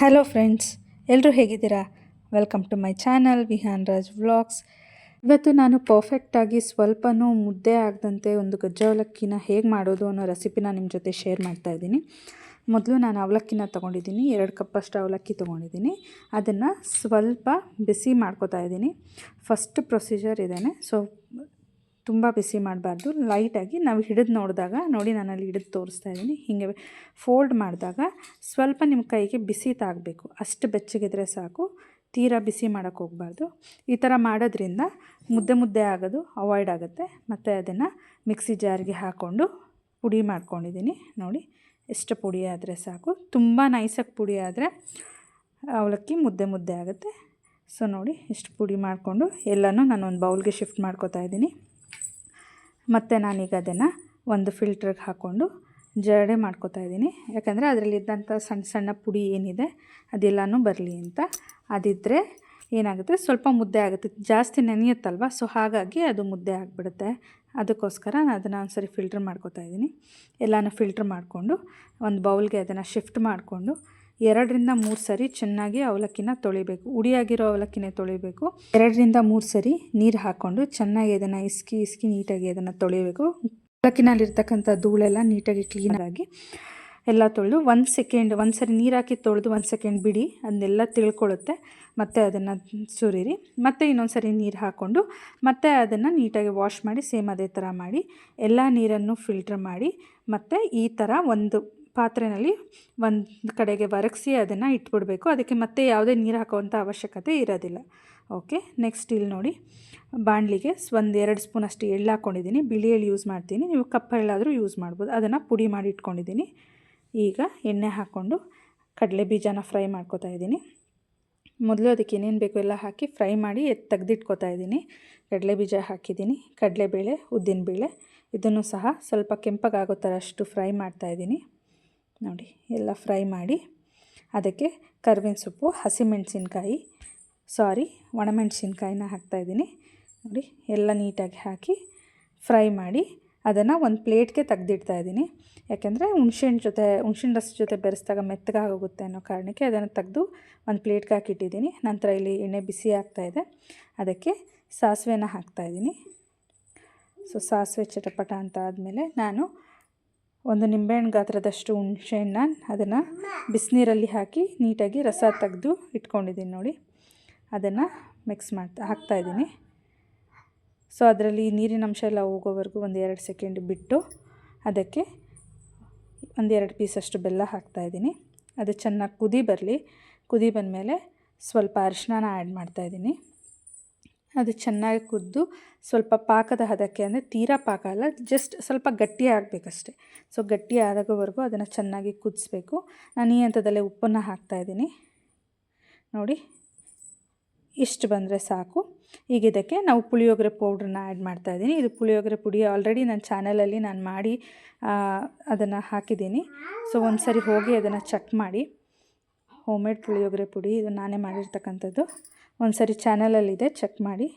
Hello friends ಎಲ್ಲರೂ ಹೇಗಿದ್ದೀರಾ? Welcome to my channel Vihaan Raj vlogs ಇವತ್ತು ನಾನು ಪರ್ಫೆಕ್ಟಾಗಿ ಸ್ವಲ್ಪನೂ ಮುದ್ದೆ ಆಗದಂತೆ ಒಂದು ಗಜ್ಜ ಅವಲಕ್ಕಿನ ಹೇಗೆ ಮಾಡೋದು ಅನ್ನೋ ರೆಸಿಪಿನ ನಿಮ್ಮ ಜೊತೆ ಶೇರ್ ಮಾಡ್ತಾ ಇದ್ದೀನಿ. ಮೊದಲು ನಾನು ಅವಲಕ್ಕಿನ ತೊಗೊಂಡಿದ್ದೀನಿ, ಎರಡು ಕಪ್ಪಷ್ಟು ಅವಲಕ್ಕಿ ತೊಗೊಂಡಿದ್ದೀನಿ. ಅದನ್ನು ಸ್ವಲ್ಪ ಬಿಸಿ ಮಾಡ್ಕೋತಾ ಇದ್ದೀನಿ. ಫಸ್ಟ್ ಪ್ರೊಸೀಜರ್ ಇದೇನೆ. ಸೊ ತುಂಬ ಬಿಸಿ ಮಾಡಬಾರ್ದು. ಲೈಟಾಗಿ ನಾವು ಹಿಡಿದು ನೋಡಿದಾಗ, ನೋಡಿ ನಾನಲ್ಲಿ ಹಿಡಿದು ತೋರಿಸ್ತಾ ಇದ್ದೀನಿ. ಹೀಗೆ ಫೋಲ್ಡ್ ಮಾಡಿದಾಗ ಸ್ವಲ್ಪ ನಿಮ್ಮ ಕೈಗೆ ಬಿಸಿ ತಾಗಬೇಕು. ಅಷ್ಟು ಬೆಚ್ಚಗಿದ್ರೆ ಸಾಕು. ತೀರಾ ಬಿಸಿ ಮಾಡೋಕ್ಕೆ ಹೋಗಬಾರ್ದು. ಈ ಥರ ಮಾಡೋದ್ರಿಂದ ಮುದ್ದೆ ಮುದ್ದೆ ಆಗೋದು ಅವಾಯ್ಡ್ ಆಗುತ್ತೆ. ಮತ್ತು ಅದನ್ನು ಮಿಕ್ಸಿ ಜಾರ್ಗೆ ಹಾಕ್ಕೊಂಡು ಪುಡಿ ಮಾಡ್ಕೊಂಡಿದ್ದೀನಿ. ನೋಡಿ, ಎಷ್ಟು ಪುಡಿ ಆದರೆ ಸಾಕು. ತುಂಬ ನೈಸಾಗಿ ಪುಡಿ ಆದರೆ ಅವಲಕ್ಕಿ ಮುದ್ದೆ ಮುದ್ದೆ ಆಗುತ್ತೆ. ಸೊ ನೋಡಿ, ಇಷ್ಟು ಪುಡಿ ಮಾಡಿಕೊಂಡು ಎಲ್ಲನೂ ನಾನು ಒಂದು ಬೌಲ್ಗೆ ಶಿಫ್ಟ್ ಮಾಡ್ಕೋತಾ ಇದ್ದೀನಿ. ಮತ್ತು ನಾನೀಗ ಅದನ್ನು ಒಂದು ಫಿಲ್ಟ್ರಿಗೆ ಹಾಕ್ಕೊಂಡು ಜರಡೆ ಮಾಡ್ಕೋತಾ ಇದ್ದೀನಿ. ಯಾಕಂದರೆ ಅದರಲ್ಲಿದ್ದಂಥ ಸಣ್ಣ ಸಣ್ಣ ಪುಡಿ ಏನಿದೆ, ಅದೆಲ್ಲನೂ ಬರಲಿ ಅಂತ. ಅದಿದ್ದರೆ ಏನಾಗುತ್ತೆ, ಸ್ವಲ್ಪ ಮುದ್ದೆ ಆಗುತ್ತೆ. ಜಾಸ್ತಿ ನೆನೆಯುತ್ತಲ್ವ ಸೊ ಹಾಗಾಗಿ ಅದು ಮುದ್ದೆ ಆಗಿಬಿಡುತ್ತೆ. ಅದಕ್ಕೋಸ್ಕರ ನಾನು ಅದನ್ನು ಒಂದು ಸರಿ ಫಿಲ್ಟ್ರ್ ಮಾಡ್ಕೋತಾ ಇದ್ದೀನಿ. ಎಲ್ಲನೂ ಫಿಲ್ಟ್ರ್ ಮಾಡಿಕೊಂಡು, ಒಂದು ಬೌಲ್ಗೆ ಅದನ್ನು ಶಿಫ್ಟ್ ಮಾಡಿಕೊಂಡು ಎರಡರಿಂದ ಮೂರು ಸರಿ ಚೆನ್ನಾಗಿ ಅವಲಕ್ಕಿನ ತೊಳಿಬೇಕು. ಉಡಿಯಾಗಿರೋ ಅವಲಕ್ಕಿನ ತೊಳಿಬೇಕು. ಎರಡರಿಂದ ಮೂರು ಸರಿ ನೀರು ಹಾಕ್ಕೊಂಡು ಚೆನ್ನಾಗಿ ಅದನ್ನು ಇಸ್ಕಿ ಇಸ್ಕಿ ನೀಟಾಗಿ ಅದನ್ನು ತೊಳಿಬೇಕು. ಅವಲಕ್ಕಿನಲ್ಲಿರ್ತಕ್ಕಂಥ ಧೂಳೆಲ್ಲ ನೀಟಾಗಿ ಕ್ಲೀನಾಗಿ ಎಲ್ಲ ತೊಳೆದು ಒಂದು ಸೆಕೆಂಡ್ ಒಂದು ಸರಿ ನೀರು ಹಾಕಿ ತೊಳೆದು ಒಂದು ಸೆಕೆಂಡ್ ಬಿಡಿ. ಅದನ್ನೆಲ್ಲ ತಿಳ್ಕೊಳ್ಳುತ್ತೆ ಮತ್ತು ಅದನ್ನು ಸುರಿರಿ. ಮತ್ತು ಇನ್ನೊಂದು ಸರಿ ನೀರು ಹಾಕ್ಕೊಂಡು ಮತ್ತೆ ಅದನ್ನು ನೀಟಾಗಿ ವಾಶ್ ಮಾಡಿ, ಸೇಮ್ ಅದೇ ಥರ ಮಾಡಿ, ಎಲ್ಲ ನೀರನ್ನು ಫಿಲ್ಟ್ರ್ ಮಾಡಿ, ಮತ್ತು ಈ ಥರ ಒಂದು ಪಾತ್ರೆಯಲ್ಲಿ ಒಂದು ಕಡೆಗೆ ಒರಗಿಸಿ ಅದನ್ನು ಇಟ್ಬಿಡಬೇಕು. ಅದಕ್ಕೆ ಮತ್ತೆ ಯಾವುದೇ ನೀರು ಹಾಕುವಂಥ ಅವಶ್ಯಕತೆ ಇರೋದಿಲ್ಲ. ಓಕೆ ನೆಕ್ಸ್ಟ್ ಇಲ್ಲಿ ನೋಡಿ. ಬಾಣಲಿಗೆ ಒಂದು ಎರಡು ಸ್ಪೂನ್ ಅಷ್ಟು ಎಳ್ಳು ಹಾಕ್ಕೊಂಡಿದ್ದೀನಿ ಬಿಳಿ ಎಳ್ಳು ಯೂಸ್ ಮಾಡ್ತೀನಿ. ನೀವು ಕಪ್ಪ ಎಳ್ಳಾದರೂ ಯೂಸ್ ಮಾಡ್ಬೋದು. ಅದನ್ನು ಪುಡಿ ಮಾಡಿ ಇಟ್ಕೊಂಡಿದ್ದೀನಿ. ಈಗ ಎಣ್ಣೆ ಹಾಕ್ಕೊಂಡು ಕಡಲೆ ಬೀಜನ ಫ್ರೈ ಮಾಡ್ಕೋತಾ ಇದ್ದೀನಿ. ಮೊದಲು ಅದಕ್ಕೆ ಏನೇನು ಬೇಕು ಎಲ್ಲ ಹಾಕಿ ಫ್ರೈ ಮಾಡಿ ಎತ್ತು ತೆಗೆದಿಟ್ಕೋತಾ ಇದ್ದೀನಿ. ಕಡಲೆ ಬೀಜ ಹಾಕಿದ್ದೀನಿ. ಕಡಲೆಬೇಳೆ, ಉದ್ದಿನಬೇಳೆ, ಇದನ್ನು ಸಹ ಸ್ವಲ್ಪ ಕೆಂಪಗಾಗೋ ಥರ ಅಷ್ಟು ಫ್ರೈ ಮಾಡ್ತಾಯಿದ್ದೀನಿ ನೋಡಿ, ಎಲ್ಲ ಫ್ರೈ ಮಾಡಿ ಅದಕ್ಕೆ ಕರ್ಬೇವಿನ ಸೊಪ್ಪು, ಹಸಿಮೆಣಸಿನ್ಕಾಯಿ, ಸಾರಿ, ಒಣಮೆಣಸಿನ್ಕಾಯಿನ ಹಾಕ್ತಾಯಿದ್ದೀನಿ ನೋಡಿ, ಎಲ್ಲ ನೀಟಾಗಿ ಹಾಕಿ ಫ್ರೈ ಮಾಡಿ ಅದನ್ನು ಒಂದು ಪ್ಲೇಟ್ಗೆ ತೆಗ್ದಿಡ್ತಾ ಇದ್ದೀನಿ. ಯಾಕೆಂದರೆ ಹುಣ್ಸಿನ ಜೊತೆ ಹುಣ್ಸಿನ ರಸ ಜೊತೆ ಬೆರೆಸಿದಾಗ ಮೆತ್ತಗಾಗೋಗುತ್ತೆ ಅನ್ನೋ ಕಾರಣಕ್ಕೆ ಅದನ್ನು ತೆಗೆದು ಒಂದು ಪ್ಲೇಟ್ಗೆ ಹಾಕಿಟ್ಟಿದ್ದೀನಿ. ನಂತರ ಇಲ್ಲಿ ಎಣ್ಣೆ ಬಿಸಿ ಆಗ್ತಾಯಿದೆ ಅದಕ್ಕೆ ಸಾಸಿವೆನ ಹಾಕ್ತಾಯಿದ್ದೀನಿ ಸೊ, ಸಾಸಿವೆ ಚಟಪಟ ಅಂತ ಆದಮೇಲೆ ನಾನು ಒಂದು ನಿಂಬೆಹಣ್ಣು ಗಾತ್ರದಷ್ಟು ಹುಣಸೆಹಣ್ಣ, ಅದನ್ನು ಬಿಸಿನೀರಲ್ಲಿ ಹಾಕಿ ನೀಟಾಗಿ ರಸ ತೆಗೆದು ಇಟ್ಕೊಂಡಿದ್ದೀನಿ ನೋಡಿ. ಅದನ್ನು ಮಿಕ್ಸ್ ಮಾಡ್ತಾ ಹಾಕ್ತಾಯಿದ್ದೀನಿ ಸೊ ಅದರಲ್ಲಿ ನೀರಿನ ಅಂಶ ಎಲ್ಲ ಹೋಗೋವರೆಗೂ ಒಂದು ಎರಡು ಸೆಕೆಂಡ್ ಬಿಟ್ಟು ಅದಕ್ಕೆ ಒಂದೆರಡು ಪೀಸಷ್ಟು ಬೆಲ್ಲ ಹಾಕ್ತಾಯಿದ್ದೀನಿ ಅದು ಚೆನ್ನಾಗಿ ಕುದಿ ಬರಲಿ. ಕುದಿ ಬಂದಮೇಲೆ ಸ್ವಲ್ಪ ಅರಿಶಿನ ಆ್ಯಡ್ ಮಾಡ್ತಾಯಿದ್ದೀನಿ ಅದು ಚೆನ್ನಾಗಿ ಕುದ್ದು ಸ್ವಲ್ಪ ಪಾಕದ ಹದಕ್ಕೆ ಅಂದರೆ ತೀರಾ ಪಾಕ ಅಲ್ಲ ಜಸ್ಟ್ ಸ್ವಲ್ಪ ಗಟ್ಟಿ ಆಗಬೇಕಷ್ಟೆ. ಸೊ ಗಟ್ಟಿ ಆದಾಗವರೆಗೂ ಅದನ್ನು ಚೆನ್ನಾಗಿ ಕುದಿಸ್ಬೇಕು. ನಾನು ಈ ಹಂತದಲ್ಲೇ ಉಪ್ಪನ್ನು ಹಾಕ್ತಾಯಿದ್ದೀನಿ ನೋಡಿ, ಇಷ್ಟು ಬಂದರೆ ಸಾಕು. ಈಗ ಇದಕ್ಕೆ ನಾವು ಪುಳಿಯೋಗರೆ ಪೌಡ್ರನ್ನ ಆ್ಯಡ್ ಮಾಡ್ತಾಯಿದ್ದೀನಿ ಇದು ಪುಳಿಯೋಗರೆ ಪುಡಿ ಆಲ್ರೆಡಿ ನನ್ನ ಚಾನಲಲ್ಲಿ ನಾನು ಮಾಡಿ ಅದನ್ನು ಹಾಕಿದ್ದೀನಿ. ಸೊ ಒಂದು ಸರಿ ಹೋಗಿ ಅದನ್ನು ಚೆಕ್ ಮಾಡಿ. ಹೋಮ್ ಮೇಡ್ ಪುಳಿಯೋಗರೆ ಪುಡಿ ಇದು ನಾನೇ ಮಾಡಿರ್ತಕ್ಕಂಥದ್ದು. ಒಂದು ಸರಿ ಚಾನಲಲ್ಲಿದೆ ಚೆಕ್ ಮಾಡಿ.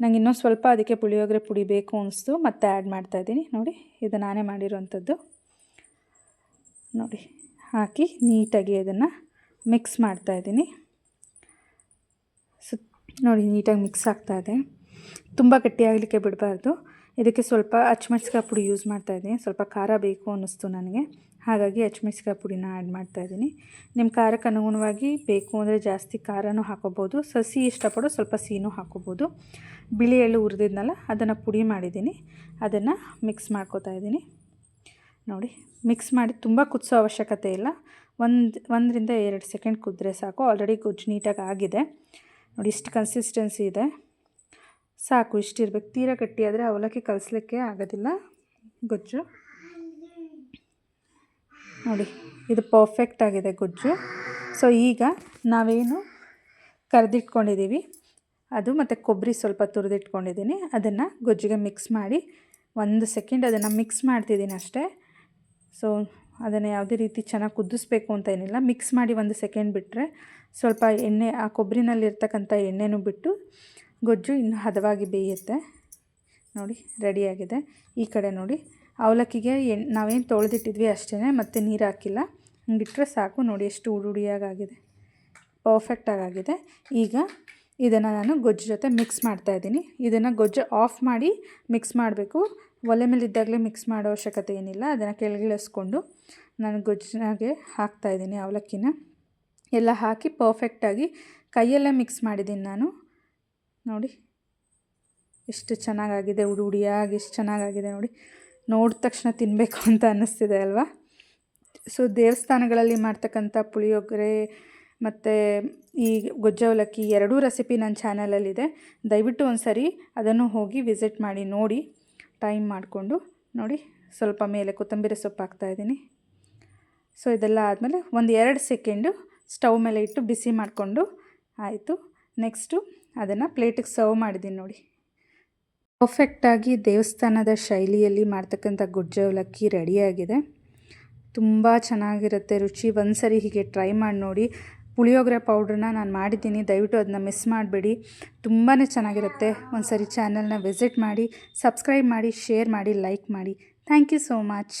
ನಂಗೆ ಇನ್ನೊಂದು ಸ್ವಲ್ಪ ಅದಕ್ಕೆ ಪುಳಿಯೋಗರೆ ಪುಡಿ ಬೇಕು ಅನಿಸ್ತು, ಮತ್ತೆ ಆ್ಯಡ್ ಮಾಡ್ತಾಯಿದ್ದೀನಿ ನೋಡಿ, ಇದು ನಾನೇ ಮಾಡಿರೋವಂಥದ್ದು. ನೋಡಿ, ಹಾಕಿ ನೀಟಾಗಿ ಅದನ್ನು ಮಿಕ್ಸ್ ಮಾಡ್ತಾಯಿದ್ದೀನಿ ಸುತ್ತ ನೋಡಿ, ನೀಟಾಗಿ ಮಿಕ್ಸ್ ಆಗ್ತಾಯಿದೆ ತುಂಬ ಗಟ್ಟಿಯಾಗಲಿಕ್ಕೆ ಬಿಡಬಾರ್ದು. ಇದಕ್ಕೆ ಸ್ವಲ್ಪ ಹಚ್ಮೆಣ್ಸಿಕಾಯಿ ಪುಡಿ ಯೂಸ್ ಮಾಡ್ತಾಯಿದ್ದೀನಿ ಸ್ವಲ್ಪ ಖಾರ ಬೇಕು ಅನ್ನಿಸ್ತು ನನಗೆ. ಹಾಗಾಗಿ ಹಚ್ಮೆಣ್ಸಿಕಾಯಿ ಪುಡಿನ ಆ್ಯಡ್ ಮಾಡ್ತಾಯಿದ್ದೀನಿ ನಿಮ್ಮ ಖಾರಕ್ಕೆ ಅನುಗುಣವಾಗಿ ಬೇಕು ಅಂದರೆ ಜಾಸ್ತಿ ಖಾರನೂ ಹಾಕೋಬೋದು. ಸಸಿ ಇಷ್ಟಪಡೋ ಸ್ವಲ್ಪ ಸಿಹಿನೂ ಹಾಕೋಬೋದು. ಬಿಳಿ ಎಳ್ಳು ಹುರಿದಿದ್ನಲ್ಲ, ಅದನ್ನು ಪುಡಿ ಮಾಡಿದ್ದೀನಿ. ಅದನ್ನು ಮಿಕ್ಸ್ ಮಾಡ್ಕೋತಾ ಇದ್ದೀನಿ. ನೋಡಿ ಮಿಕ್ಸ್ ಮಾಡಿ ತುಂಬ ಕುದಿಸೋ ಅವಶ್ಯಕತೆ ಇಲ್ಲ. ಒಂದು, ಒಂದರಿಂದ ಎರಡು ಸೆಕೆಂಡ್ ಕುದ್ರೆ ಸಾಕು. ಆಲ್ರೆಡಿ ಗೊಜ್ಜು ನೀಟಾಗಿ ಆಗಿದೆ. ನೋಡಿ, ಇಷ್ಟು ಕನ್ಸಿಸ್ಟೆನ್ಸಿ ಇದೆ. ಸಾಕು ಇಷ್ಟಿರ್ಬೇಕು ತೀರಾ ಗಟ್ಟಿಯಾದರೆ ಅವಲಕ್ಕಿ ಕಲಿಸ್ಲಿಕ್ಕೆ ಆಗೋದಿಲ್ಲ. ಗೊಜ್ಜು. ನೋಡಿ, ಇದು ಪರ್ಫೆಕ್ಟ್ ಆಗಿದೆ ಗೊಜ್ಜು. ಸೊ ಈಗ ನಾವೇನು ಕರೆದಿಟ್ಕೊಂಡಿದ್ದೀವಿ? ಅದು ಮತ್ತು ಕೊಬ್ಬರಿ ಸ್ವಲ್ಪ ತುರಿದಿಟ್ಕೊಂಡಿದ್ದೀನಿ. ಅದನ್ನು ಗೊಜ್ಜಿಗೆ ಮಿಕ್ಸ್ ಮಾಡಿ, ಒಂದು ಸೆಕೆಂಡ್ ಅದನ್ನು ಮಿಕ್ಸ್ ಮಾಡ್ತಿದ್ದೀನಿ ಅಷ್ಟೇ. ಸೊ ಅದನ್ನು ಯಾವುದೇ ರೀತಿ ಚೆನ್ನಾಗಿ ಕುದಿಸ್ಬೇಕು ಅಂತ ಏನಿಲ್ಲ. ಮಿಕ್ಸ್ ಮಾಡಿ ಒಂದು ಸೆಕೆಂಡ್ ಬಿಟ್ಟರೆ ಸ್ವಲ್ಪ ಎಣ್ಣೆ, ಆ ಕೊಬ್ಬರಿನಲ್ಲಿರ್ತಕ್ಕಂಥ ಎಣ್ಣೆನೂ ಬಿಟ್ಟು ಗೊಜ್ಜು ಇನ್ನು ಹದವಾಗಿ ಬೇಯುತ್ತೆ. ನೋಡಿ ರೆಡಿಯಾಗಿದೆ ಈ ಕಡೆ ನೋಡಿ ಅವಲಕ್ಕಿಗೆ ಎಣ್ ನಾವೇನು ತೊಳೆದಿಟ್ಟಿದ್ವಿ ಅಷ್ಟೇ ಮತ್ತು ನೀರು ಹಾಕಿಲ್ಲ. ಹಂಗಿಟ್ರೆ ಸಾಕು ನೋಡಿ ಎಷ್ಟು ಉಡುಡಿಯಾಗಾಗಿದೆ. ಪರ್ಫೆಕ್ಟಾಗಿ ಆಗಿದೆ ಈಗ ಇದನ್ನು ನಾನು ಗೊಜ್ಜು ಜೊತೆ ಮಿಕ್ಸ್ ಮಾಡ್ತಾ ಇದ್ದೀನಿ. ಇದನ್ನು ಗೊಜ್ಜು ಆಫ್ ಮಾಡಿ ಮಿಕ್ಸ್ ಮಾಡಬೇಕು. ಒಲೆ ಮೇಲೆ ಇದ್ದಾಗಲೇ ಮಿಕ್ಸ್ ಮಾಡೋ ಅವಶ್ಯಕತೆ ಏನಿಲ್ಲ. ಅದನ್ನು ಕೆಳಗಿಳಿಸ್ಕೊಂಡು ನಾನು ಗೊಜ್ಜಿನಾಗೆ ಹಾಕ್ತಾಯಿದ್ದೀನಿ ಅವಲಕ್ಕಿನ. ಎಲ್ಲ ಹಾಕಿ ಪರ್ಫೆಕ್ಟಾಗಿ ಕೈಯಲ್ಲೇ ಮಿಕ್ಸ್ ಮಾಡಿದ್ದೀನಿ ನಾನು. ನೋಡಿ, ಎಷ್ಟು ಚೆನ್ನಾಗಾಗಿದೆ ಉಡಿ ಉಡಿಯಾಗಿ ಎಷ್ಟು ಚೆನ್ನಾಗಾಗಿದೆ ನೋಡಿ. ನೋಡಿದ ತಕ್ಷಣ ತಿನ್ನಬೇಕು ಅಂತ ಅನ್ನಿಸ್ತಿದೆ ಅಲ್ವಾ? ಸೊ ದೇವಸ್ಥಾನಗಳಲ್ಲಿ ಮಾಡ್ತಕ್ಕಂಥ ಪುಳಿಯೋಗರೆ ಮತ್ತು ಈ ಗೊಜ್ಜವಲಕ್ಕಿ ಎರಡೂ ರೆಸಿಪಿ ನನ್ನ ಚಾನಲಲ್ಲಿದೆ ದಯವಿಟ್ಟು ಒಂದು ಸರಿ ಅದನ್ನು ಹೋಗಿ ವಿಸಿಟ್ ಮಾಡಿ, ನೋಡಿ ಟೈಮ್ ಮಾಡಿಕೊಂಡು, ನೋಡಿ, ಸ್ವಲ್ಪ ಮೇಲೆ ಕೊತ್ತಂಬರಿ ಸೊಪ್ಪು ಹಾಕ್ತಾಯಿದ್ದೀನಿ ಸೊ ಇದೆಲ್ಲ ಆದಮೇಲೆ ಒಂದು ಎರಡು ಸೆಕೆಂಡು ಸ್ಟವ್ ಮೇಲೆ ಇಟ್ಟು ಬಿಸಿ ಮಾಡಿಕೊಂಡು, ಆಯಿತು. ನೆಕ್ಸ್ಟು ಅದನ್ನು ಪ್ಲೇಟಿಗೆ ಸರ್ವ್ ಮಾಡಿದ್ದೀನಿ ನೋಡಿ. ಪರ್ಫೆಕ್ಟಾಗಿ ದೇವಸ್ಥಾನದ ಶೈಲಿಯಲ್ಲಿ ಮಾಡ್ತಕ್ಕಂಥ ಗೊಜ್ಜು ಅವಲಕ್ಕಿ ರೆಡಿಯಾಗಿದೆ. ತುಂಬ ಚೆನ್ನಾಗಿರುತ್ತೆ, ರುಚಿ. ಒಂದು ಸರಿ ಹೀಗೆ ಟ್ರೈ ಮಾಡಿ ನೋಡಿ. ಪುಳಿಯೋಗರೆ ಪೌಡ್ರನ್ನ ನಾನು ಮಾಡಿದ್ದೀನಿ. ದಯವಿಟ್ಟು ಅದನ್ನ ಮಿಸ್ ಮಾಡಬೇಡಿ. ತುಂಬಾ ಚೆನ್ನಾಗಿರುತ್ತೆ. ಒಂದು ಸರಿ ಚಾನಲ್ನ ವಿಸಿಟ್ ಮಾಡಿ ಸಬ್ಸ್ಕ್ರೈಬ್ ಮಾಡಿ ಶೇರ್ ಮಾಡಿ ಲೈಕ್ ಮಾಡಿ. Thank you so much